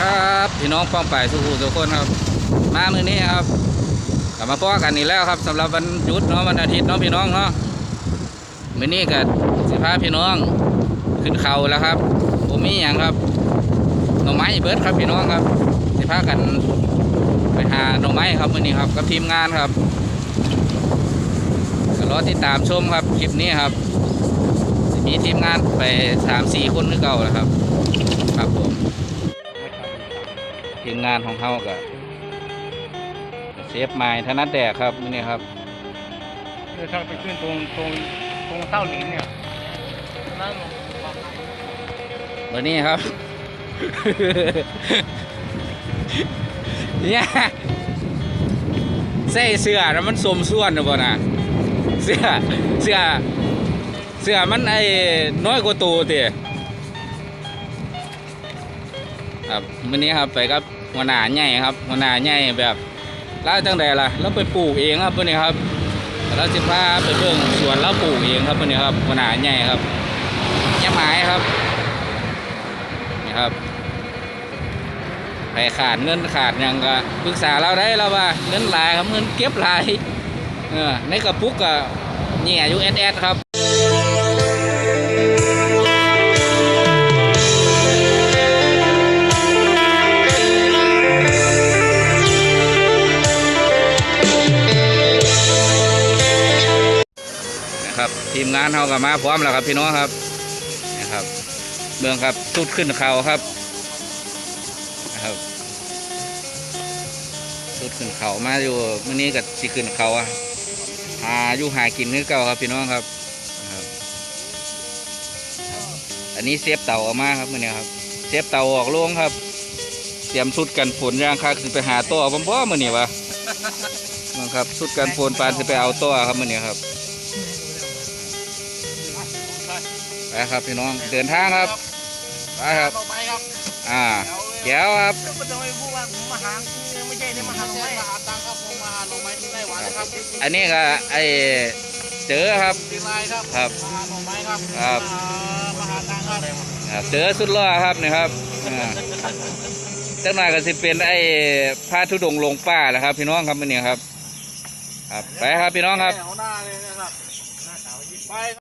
ครับพี่น้องป้องไปสุขุทุกคนครับ มามือนี้ครับกลับมาป้อกันอีกแล้วครับสำหรับวันหยุดเนาะวันอาทิตย์เนาะพี่น้องเนาะมือนี้ก็สิพาพี่น้องขึ้นเขาแล้วครับผมมีอย่างครับหน่อไม้เบิร์ดครับพี่น้องครับสิพากันไปหาหน่อไม้ครับมือนี้ครับกับทีมงานครับก็รอติดตามชมครับคลิปนี้ครับมีทีมงานไปสามสี่คนนึกเก่าแล้วครับ ครับผม ทีมงานของเขากับเซฟไม้ธนัดแดกครับนี่ครับเออถ้าไปขึ้นตรงตรงตรงเต้าหลินเนี่ยนั่นวันนี้ครับเนี่ยใส่เสื้อแล้วมันสมส่วนหรือเปล่านะเสื้อเสื้อเสื้อมันไอ้น้อยกว่าตัวเตะ ครับวันนี้ครับไปกับหัวหน้าใหญ่ครับหัวหน้าใหญ่แบบแล้วจังใดล่ะเราไปปลูกเองครับวันนี้ครับเราจะพาไปเบิ่งสวนเราปลูกเองครับวันนี้ครับหัวหน้าใหญ่ครับยะไม้ครับนี่ครับใครขาดเงินขาดยังก็ปรึกษาเราได้แล้วว่าเงินหลายครับเงินเก็บหลายเออในกระปุกก็เหี่ยอยู่แอดแอดครับ ทีมงานเขาก็มาพร้อมแล้วครับพี่น้องครับนะครับเมืองครับสุดขึ้นเขาครับนะครับสุดขึ้นเขามาอยู่เมื่อนี้กับสิขึ้นเขาอะหาอยู่หากินคือเก่าครับพี่น้องครับนะครับ อันนี้เซฟเต่าออกมาครับมื่อนี้ครับเซฟเต่าออกลงครับ เตรียมชุดกันฝนย่างค่าคือไปหาตัวผมพ่อมื่อนี้วะนั่นครับชุดกันฝนปานจะไปเอาตัวครับมื่อนี้ครับ ไปครับพี่น้องเดินทางครับไปครับต่อไปครับอ่าเดี๋ยวครับก็จะไม่พูดว่ามาหาไม่ใช่ได้มาหาลงไม้มาหาตังครับผมมาหาลงไม้ที่ไต้หวันนะครับ อันนี้ก็ไอเจอครับดีไลน์ครับครับมาหาลงไม้ครับครับมาหาตังครับครับเจอสุดล่อครับนี่ครับอ่าจังหน่อยก็สิเป็นไอ้พาทุดงค์ลงป่าแหละครับ พี่น้องครับมื่อนี้ครับ ครับไปครับพี่น้องครับเอาหน้าเลยนะครับหน้าขาวยิ้มไป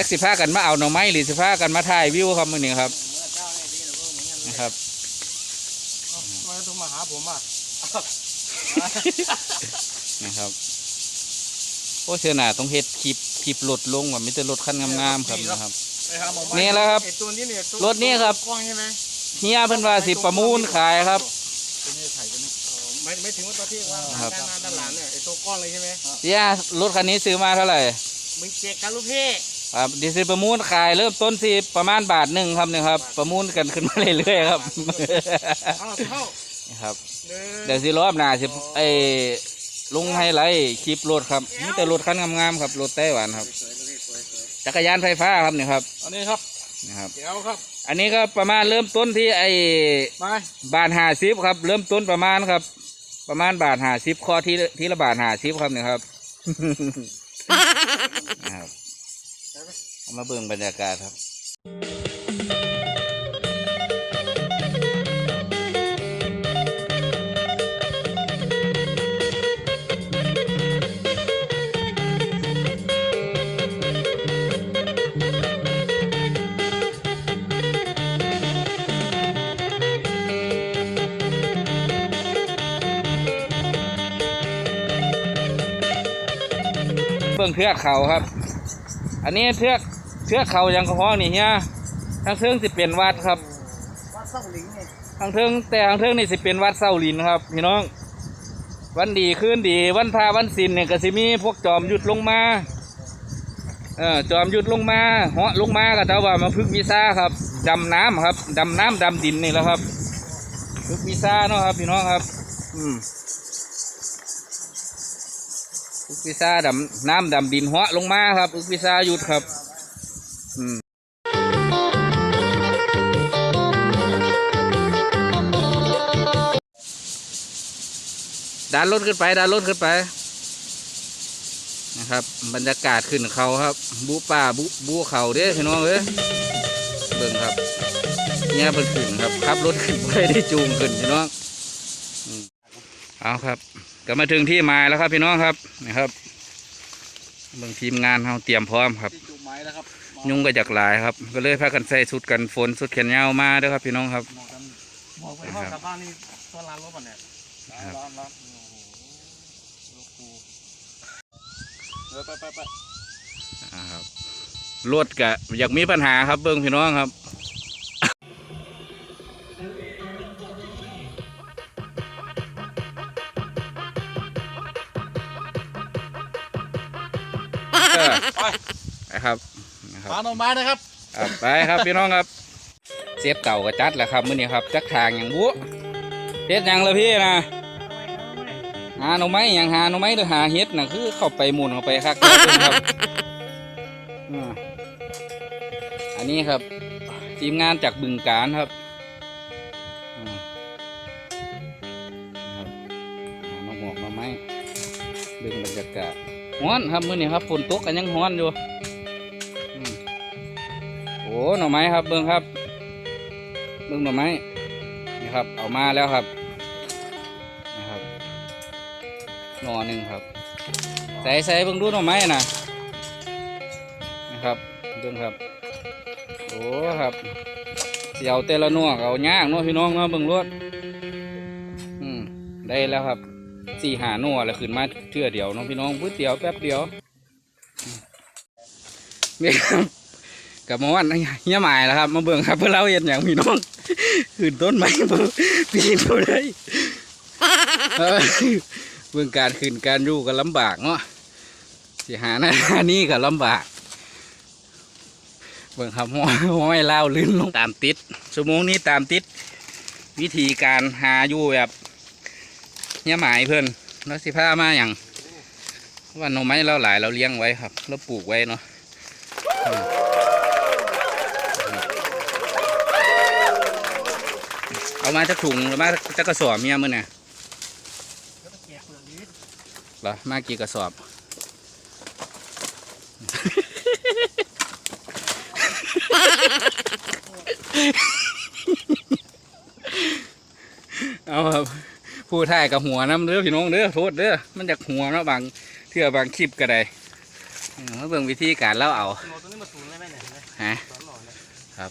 ครับแท็กสิพากันมาเอาหน่อไม้หรือสิพากันมาถ่ายวิวครับมื่อนี้ครับนะครับทำไมต้องมาหาผมอะนะครับโอ้เชื่อหน่าต้องเฮ็ดคลิปคลิปรถลงว่ามีแต่รถคันงามๆครับนะครับไปหาหมอไม้นี่แหละครับไอ้ตัวนี้เนี่ยตัวรถนี่ครับกว้างใช่ไหมเฮียเพิ่นว่าสิประมูลขายครับเป็นยังไงถ่ายกันนะอ๋อไม่ไม่ถึงว่าตัวที่ว่างครับด้านหน้าด้านหลังเนี่ยไอ้ตัวก้อนเลยใช่ไหมเฮียรถคันนี้ซื้อมาเท่าไหร่มึงเจ๊กกันลูกพี่ ครับดิสิประมูลขายเริ่มต้นสิประมาณบาทหนึ่งครับเนี่ยครับ ประมูลกันขึ้นมาเรื่อยๆครับเอาเข้านี่ครับหนึ่งเดี๋ยวสิรอบหน้าสิไอ้ลุงให้ไล่คลิปรถครับมีแต่รถคันงามๆครับรถไต้หวันครับจักรยานไฟฟ้าครับนี่ครับอันนี้ครับนี่ครับเดี๋ยวครับ อันนี้ก็ประมาณเริ่มต้นที่ไอ้มาบาทห้าสิบครับ เริ่มต้นประมาณครับ ประมาณบาทห้าสิบข้อที่ที่ละบาทห้าสิบครับนี่ครับนะครับ เอามาเบิ่งบรรยากาศครับเบื้องเทือกเขาครับ อันนี้เทือกเทือกเขายังกระเพาะนี่เฮียทางเทิงสิเป็นวัดครับวัดเส้าหลิงเนี่ยทางเทิงแต่ทางเทิงนี่สิเป็นวัดเศร้าหลินครับพี่น้อง วันดีคืนดีวันพาวันศิลเนี่ยก็สิมีพวกจอมหยุดลงมาเออจอมหยุดลงมาเหาะลงมาก็เท่าว่ามาพึกวีซ่าครับดำน้ำครับดำน้ำดำดินนี่แหละครับพึกวีซ่าเนาะครับพี่น้องครับ อืม อุกพิซาดำน้ำดำดินหาะลงมาครับ อุกพิซาหยุดครับอืมดันรถขึ้นไปดันรถขึ้นไปนะครับ บรรยากาศขึ้นเขาครับ บูป่าบูบูเขาเด้พี่น้องเอ้ยเบิ่งครับเนี่ยเพิ่นขึ้นครับขับรถขึ้นไปได้จูงขึ้นพี่น้องเอาครับ ก็มาถึงที่หมายแล้วครับพี่น้องครับนะครับเบิ่งทีมงานเราเตรียมพร้อมครับที่จุดหมายแล้วครับยุงก็จากหลายครับ ก็เลยพากันใส่ชุดกันฝนชุดแขนยาวมาเด้อครับพี่น้องครับ หมอกกันหมอกไปห้องกลับบ้านนี่ตัวร้านรถป่ะเนี่ยครับร้านร้านโอ้โหรถกูเออไปไปไป อ่าครับรถกะอยากมีปัญหาครับเบิ้งพี่น้องครับ เออไปไปครับนะครับปาหน่อไม้นะครับอะไปครับพี่น้องครับ เสียบเก่าก็จัดแหละครับมื้อนี้ครับจักทางอย่างบุเฮ็ดหยังเลยพี่นะหาหน่อไม้หยังหาหน่อไม้หรือหาเฮ็ดน่ะคือเข้าไปหมุนเข้าไปคักแล้วเพิ่นครับอ่าอันนี้ครับ ทีมงานจากบึงการครับอืมครับหาหน่อหมอกหน่อไม้ดึงบรรยากาศ ฮ้อนครับมื้อนี้ครับฝนตกกันยังฮ้อนอยู่โอ้หน่อไม้ครับเบิ้งครับ เบิ้งหน่อไม้นี่ครับเอามาแล้วครับนะครับหน่อหนึ่งครับ ใส่ใส่เบิ้งดูหน่อไม้นะนะครับเบิ้งครับโอ้ครับเสียวแต่ละหน่วเอาย่างเนาะพี่น้องเนาะเบิ้งรวดอืมได้แล้วครับ สี่หาหน่วแล้วขึ้นมาเทื่อเดียวเนาะพี่น้องพื้นเดียวแป๊บเดียวอืมนี่ครับกับมาวันเฮียหมายแล้วครับ มาเบิ่งครับเพื่อเราเห็นอย่างพี่น้องขึ้นต้นไม้ปีนบ่ได้เออเบิ่งการขึ้นการยู่ก็ลำบากเนาะสิหาหน้านี่ก็ลำบาก เบิ่งครับห้อยห้อยเล่าลื่นลงตามติดชั่วโมงนี้ตามติด วิธีการหาอยู่แบบ เฮียหมายเพื่อนแล้วสิพามาอย่างว่าหน่อไม้เราหลายเราเลี้ยงไว้ครับเราปลูกไว้เนาะเอามาจากถุงหรือมาจากกระสอบเมียมึงเนี่ยหรอมากี่กระสอบ เอาครับ ผู้ถ่ายกับหัวน้ำเด้อพี่น้องเด้อโทษเด้อมันจากหัวเนาะบางเทื่อบางคลิปก็ได้เออเบิ่งวิธีการเล่าเอาหน่อตัวนี้มาสูงเลยไหมเนี่ยเห็นไหมฮะสอนหน่อเนี่ยครับ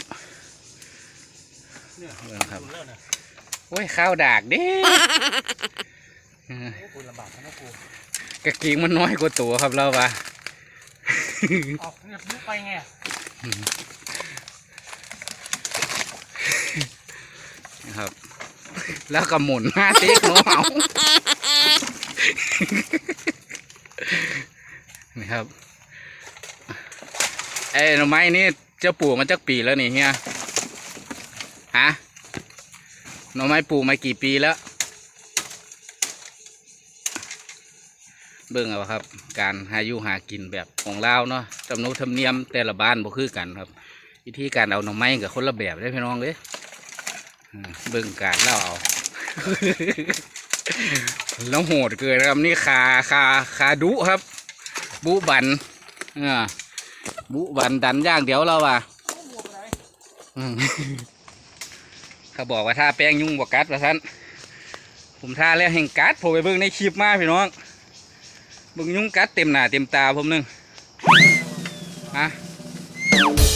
เนี่ยเบิ่งครับสูงแล้วเนี่ยโอ้ยข้าวดากเด้เออโอ้กูลำบากนะกูกระกิ่งมันน้อยกว่าตัวครับเราว่าเอาเนี่ยมุกไปไงนะครับ แล้วก็หมุนหน้าติ๊กหนูเอานี่ครับไอ้หน่อไม้นี่เจะปลูกมาจากปีแล้วนี่เฮียฮะหน่อไม้ปลูกมากี่ปีแล้ว เบิ่งเอาครับ การหาอยู่หากินแบบของเราเนาะจำนวนธรรมเนียมแต่ละบ้านบ่คือกันครับวิธีการเอาหน่อไม้กับคนละแบบได้พี่น้องเลยเบิ่งการเล่าเอา แล้วโหดเกินครับนี่คาคาคาดุครับ บุบันอ่าบุบันดันย่างเดี๋ยวเราอะเขาบอกว่าถ้าแป้งยุ่งบวกัดว่าท่านผมท่าแล้วแห่งกัดผมไปเบิ่งในคลิปมาพี่น้องเบิ่งยุ่งกัดเต็มหน้าเต็มตาผมหนึงฮะ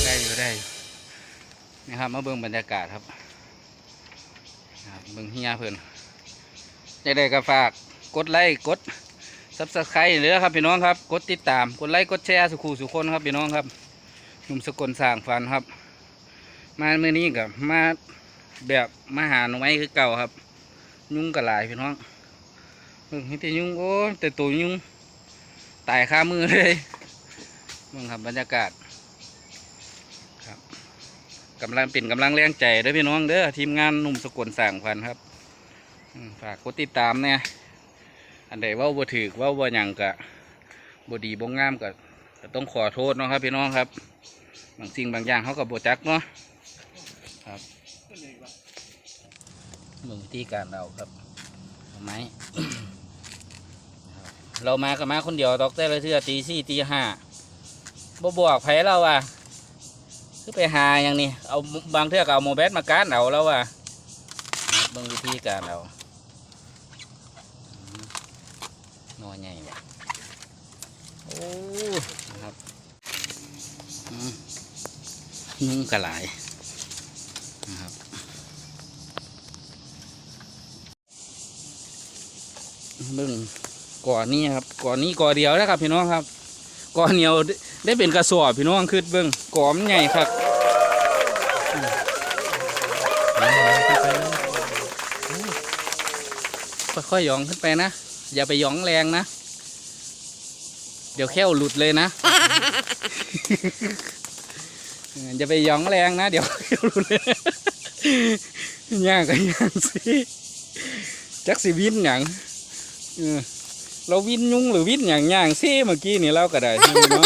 ได้อยู่ได้นี่ครับมาเบิ่งบรรยากาศครับ เบิ่งเฮียเพิ่นจะได้ก็ฝากกดไลค์กดซับสไครต์เลยครับพี่น้องครับ กดติดตามกดไลค์กดแชร์สุขูสุคนครับพี่น้องครับหนุ่มสกลสร้างฟันครับ มาเมื่อนี้กับมาแบบมาหาหน่อไม้คือเก่าครับ ยุ่งกระหลายพี่น้องเบิ่งเห็นแต่ยุ่งโอ้แต่ตัวยุ่งตายคามือเลยเบิ่งครับบรรยากาศ กำลังเป็นกำลังแรงใจเด้อพี่น้องเด้อทีมงานหนุ่มสกุลสร้างพันครับฝากกดติดตามเนี่ยอันใดว่าบ่ถือว่าบ่หยังกะบ่ดีบ่งามกะต้องขอโทษเนาะครับพี่น้องครับบางสิ่งบางอย่างเขากับโบจักเนาะครับมืองวิธีการเราครับไม้เรามากับมาคนเดียวตอกแต่ละเทื่อตีสี่ตีห้าบ่บอกไผเราอะ คือไปหาอย่างนี้เอาบางเทือกเอาโมเบสมาการเอาแล้วอะเบิ่งวิธีการเอาอืมนอใหญ่ว่ะโอ้นะครับนุ่งกระหลายนะครับเบิ่งก่อนนี้ครับก่อนนี้ก่อเดียวนะครับพี่น้องครับ กอนเหนียวได้เป็นกระสอบพี่น้องคือเบิ่งกอมใหญ่ครับค่อยๆหยองขึ้นไปนะ อย่าไปหยองแรงนะ เดี๋ยวแค่หลุดเลยนะอย่าไปหยองแรงนะ เดี๋ยวแค่หลุดเลยย่างก็ย่างสิจักสิวินอย่างเออ เราวินยุงหรือวินอย่างย่างสิเมื่อกี้นี่เราก็ได้เนาะ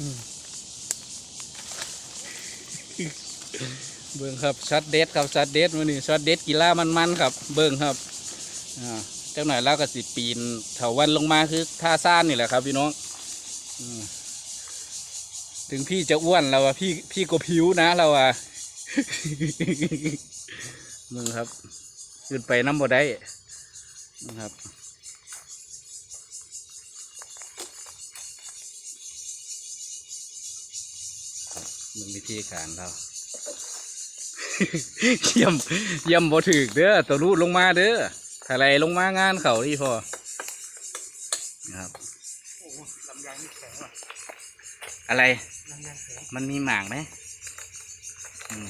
อืมเบิ่งครับช็อตเด็ดครับช็อตเด็ดวันนี้ช็อตเด็ดกีฬามันๆครับ เบิ่งครับอ่าจังหน่อยเราก็สิปีนเถาวันลงมาคือท่าซ่านนี่แหละครับ พี่น้องถึงพี่จะอ้วนเราอะพี่พี่ก็ผิวนะเราอะมึงครับขึ้นไปน้ำบ่ได้นะครับ มึงวิธีการเราเยี่ยมเยี่ยมบ่ถึกเด้อตัวรูดลงมาเด้อถ้าไรลงมางานเขาดีพอนะครับโอ้ลำไยนี่แข็งว่ะอะไรลำไยแข็งมันมีหมางไหมอืม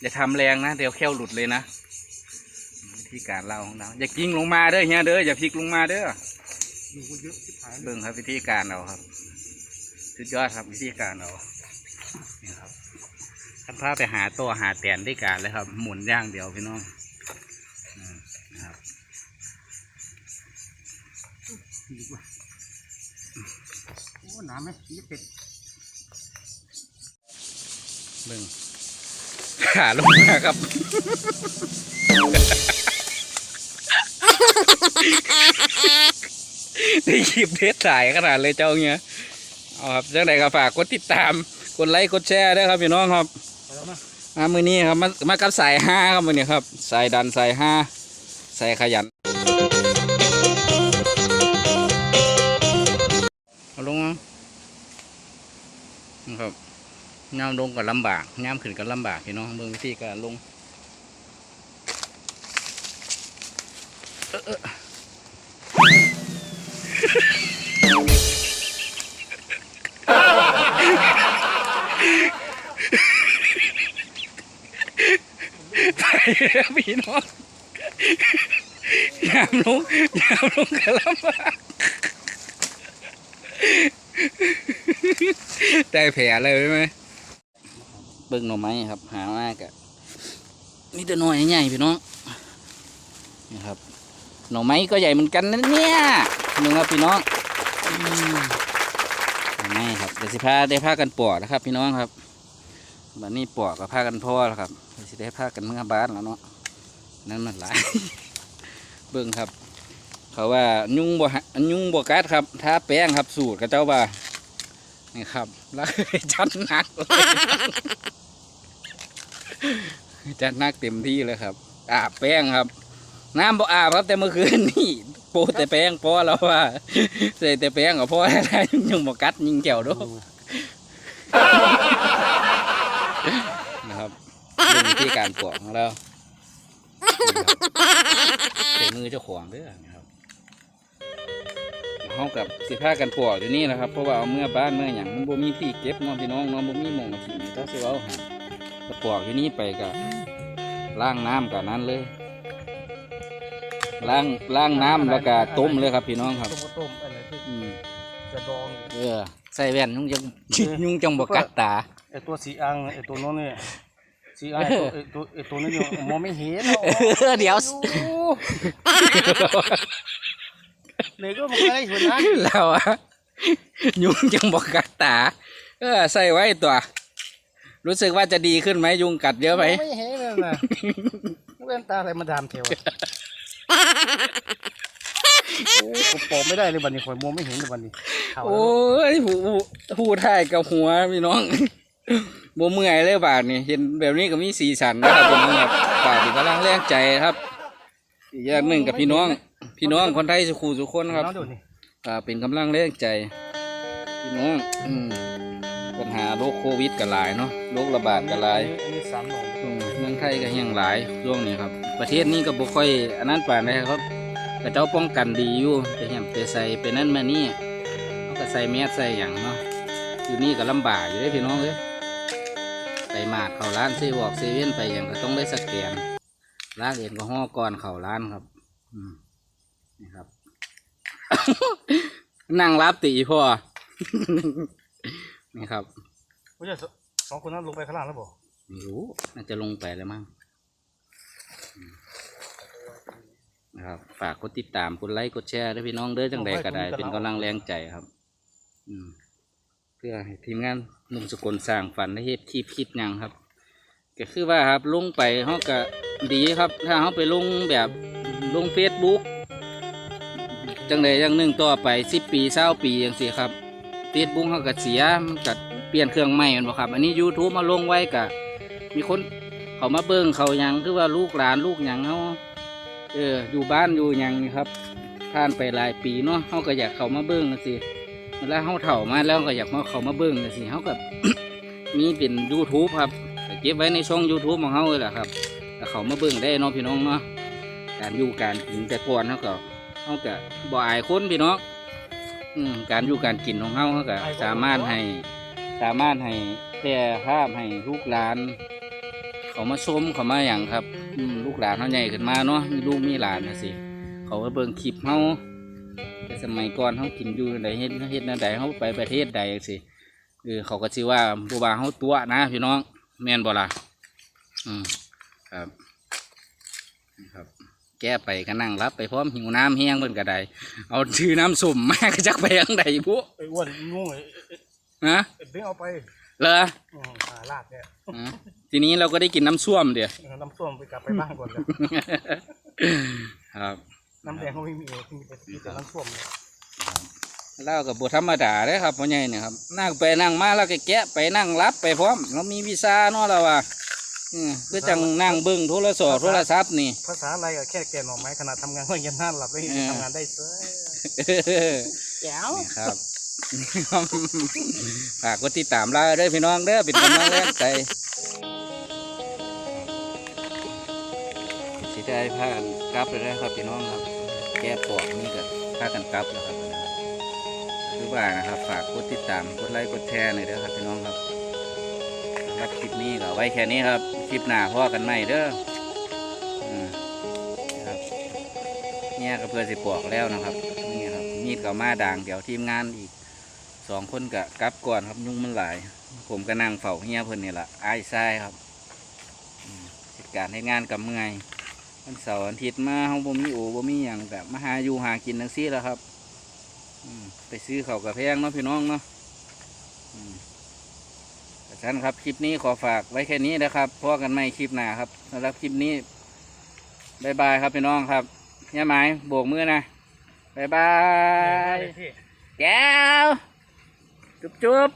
อย่าทำแรงนะ เดี๋ยวแค่วหลุดเลยนะวิธีการเล่าของเราอย่ากิ้งลงมาเด้อเฮียเด้ออย่าพลิกลงมาเด้ออยู่ก็เยอะที่ผายเลยเบิ่งครับวิธีการเราครับสุดยอดครับวิธีการเรานี่ครับ ท่านพาไปหาตัวหาแตนด้วยการเลยครับ หมุนย่างเดียวพี่น้องนะครับดีกว่าโอ้หนาไหมยี่เป็ดเบิ่งขาลงมาครับ ได้คลิปเทสสายขนาดเลยเจ้าเงี้ยเอาครับจังไดก็ฝากกดติดตาม กดไลค์ กดแชร์ด้วยครับพี่น้องครับ มามือนี้ครับมามากับสายห้าครับมือนี้ครับสายดันสายห้าสายขยันเอาลงนะครับย่ามลงก็ลำบากย่ามขึ้นก็ลำบากพี่น้องเบิ่งวิธีการลงเออ พี่น้องยามลงยามลงก็ลำบากได้แผลเลยไหมเบิ่งหน่อไม้ครับ หามากอะนี่ตัวน้อยใหญ่พี่น้องนี่ครับ หน่อไม้ก็ใหญ่เหมือนกันนะเนี่ยนึงครับพี่น้องอืมหน่อไม้ครับเดี๋ยวสิพาได้พากันปอกนะครับ พี่น้องครับ บัดนี้ปอกกับพากันพ่อแล้วครับสิได้พากันเมื่อบ้านแล้วเนาะนั่นมันหลาย เบิ่งครับ เขาว่ายุ่งบ่หะยุ่งบ่กัดครับทาแป้งครับสูตรกับเจ้าว่านี่ครับแล้วจัดหนักจัดหนักเต็มที่เลยครับอาบแป้งครับ น้ำบ่อาบครับแต่เมื่อคืนนี่โปแต่แป้งพอแล้วว่าใส่แต่แป้งก็พอแล้วยุงบ่กัดยิงแก้วด้วย นะครับเป็นวิธี การปอกของเราใส่มือเจ้าของเด้อนะครับเขากับสิผ้ากันปอกอยู่นี่นะครับ เพราะว่าเอาเมื่อบ้านเมื่ออย่างมันบ่มีที่เก็บเน้องพี่น้องเน้องบ่มีหมองมาทิ้งถ้าสิเว้าหาก็ปอกอยู่นี่ไปกับล้างน้ำกับนั้นเลยล้างล้างน้ำแล้วก็ต้มเลยครับพี่น้องครับต้มก็ต้มอะไรที่อืมจะดองเออใส่แว่นยุงจังยุงจังบ่กัดตาไอตัวสีอังไอตัวโน้นเนี่ย สีอังไอ้ตัวไอตัวไอตัวนี้อยู่มองไม่เห็นหรอกเออเดี๋ยวเลยก็บอกอะไรหัวนั้นแล้วอะยุงจังบอกกัดตาเออใส่ไว้ตัว รู้สึกว่าจะดีขึ้นไหมยุงกัดเยอะไหมมองไม่เห็นเลยนะแว่นตาอะไรมาดามเทวะโอ้ยผมปอกไม่ได้เลยบัดนี้ข่อยมองไม่เห็นเลยบัดนี้เท่าแล้วโอ้ยผู้ผู้ผู้ถ่ายกับหัวพี่น้อง บ่เมื่อยเลยบาทนี่เห็นแบบนี้ก็มีสีสันนะครับพี่น้องครับบาทที่กำลังแรงใจครับอีกอย่างหนึ่งกับพี่น้อง พี่น้องคนไทยสุขูสุขคนครับน้องดูนี่อ่าเป็นกำลังแรงใจ พี่น้องอืมปัญหาโรคโควิดก็หลายเนาะโรคระบาดก็หลายอันนี้สามหนองอืมเมืองไทยก็ยังหลายช่วงนี้ครับ ประเทศนี้ก็บ่ค่อยอันนั้นป่านใดครับแต่เจ้าป้องกันดีอยู่แต่ยังไปใส่ไปนั่นมานี่เขาก็ใส่แมสใส่อย่างเนาะอยู่นี่ก็ลำบากอยู่ได้อพี่น้องเอ้ย ไปมาดเข้าร้านซีวอกเซเว่นไปอย่างก็ต้องได้สแกนล้างเอ็นก็ห้อล์ก่อนเข้าร้านครับอืมนี่ครับ นั่งรับตีพ่อ นี่ครับว่าจะสองคนนั้นลงไปข้างล่างแล้วบ่ไม่รู้น่าจะลงไปแล้วมั้งอืมนะครับ ฝากกดติดตามกดไลค์กดแชร์ด้วยพี่น้องเด้อจังใดก็ได้ เป็นกำลังแรงใจครับ อืมเพื่อให้ทีมงานนุ่มสกลสร้างฝันได้เฮ็ดคลิปคิดยังครับ ก็คือว่าครับลงไปเขาก็ดีครับ ถ้าเขาไปลงแบบลงเฟซบุ๊กจังใดจังหนึ่งต่อไปสิบปีเศร้าปีอย่างสิครับเฟซบุ๊กเขาก็เสียมันก็เปลี่ยนเครื่องใหม่แมันบ่ครับ อันนี้ YouTube มาลงไว้ก็มีคนเขามาเบิ่งเขายังคือว่าลูกหลานลูกยังเขาเอออยู่บ้านอยู่ยังครับผ่านไปหลายปีเนาะเขาก็อยากเขามาเบิ่งสิ วลาเขาเฒ่ามาแล้วก็อยากมาเขามาเบิ่งสิเขาก็มีเป็น YouTube ครับเก็บไว้ในช่อง YouTube ของเขาเลยแหละครับแล้วเขามาเบิ่งได้เนาะพี่น้องเนาะการอยู่การกินแต่ก่อนเขาก็เขาก็บ่อายคนพี่น้องการอยู่การกินของเขาเขาก็สามารถให้สามารถให้แพร่ภาพให้ลูกหลาน เขามาชมเขามาอย่างครับลูกหลานเขาใหญ่ขึ้นมาเนาะมีลูกมีหลานนะสิเขามาเบิ่งคลิปเขา สมัยก่อนเขากินอยู่ใดเฮ็ดเฮ็ดนั่นใดเขาไปประเทศใดจังสิเออเขาก็ชื่อว่าบัวาเขาตัวนะพี่น้องแม่นบ่ล่ะอืมครับนี่ครับแก้ไปก็นั่งรับไปพร้อมหิวน้ำแห้งเพิ่นก็ได้เอาชื่อน้ำสุ่มมาก็จักไปยังใดบุไอ้อ้วนงงไอ้ไอ้นะไอ้เบ้งเอาไปเหรออืมหาลากเนี่ยอืมทีนี้เราก็ได้กินน้ำส้วมเดี๋ยวเอาน้ำส้มไปกลับไปบ้านก่อนเลยครับ น้ำแดงเขาไม่มีมีแต่มีแต่น้ำส้มเนี่ยเล่ากับบธรรมดาเด้อครับพ่อใหญ่เนี่ยครับนั่งไปนั่งมาแล้วก็แกะไปนั่งรับไปพร้อมเรามีวีซ่าเนาะเราว่าอืมคือจังนั่งเบิ่งโทรศัพท์โทรศัพท์นี่ ภาษาอะไรอะแค่แกะหน่อไม้ขนาดทำงานก็ยังน่าหลับเลยเออทำงานได้เซ้ยแจ๋วนี่ครับฝากกดติดตามเราเด้อพี่น้องเด้อเป็นกำลังแรงใจสิได้พากันกลับเลยนะครับพี่น้องครับแก้ปอกนี่ก็พากันกลับแล้วครับคือว่านะครับ ฝากกดติดตามกดไลค์กดแชร์หน่อยเด้อครับพี่น้องครับสำหรับคลิปนี้ก็ไว้แค่นี้ครับ คลิปหน้าพ่อกันใหม่เด้อนะครับเนี่ยก็เพื่อสิปอกแล้วนะครับนี่ครับมีดกับมาด่างเดี๋ยวทีมงานอีกสองคนกะกลับก่อนครับยุ่งมันหลาย ผมก็นั่งเฝ้าเฮียเพิ่นนี่แหละอ้ายทรายครับเหตุการณ์ให้งานกับเมื่อย วันเสาร์อาทิตย์มาห้องบ่มีโอบ่มีอย่างแบบมาหาอยู่หากินทั้งซี่แหล้วครับอืมไปซื้อเขาวกับแพงเนาะพี่น้องเนาะอืมแต่ฉะนั้นครับคลิปนี้ขอฝากไว้แค่นี้นะครับพอกันไม่คลิปหน้าครับสำหรับคลิปนี้บายบายครับพี่น้องครับเฮียหมายโบกมือนะบายบายพี่แก้วจุ๊บจุ๊บ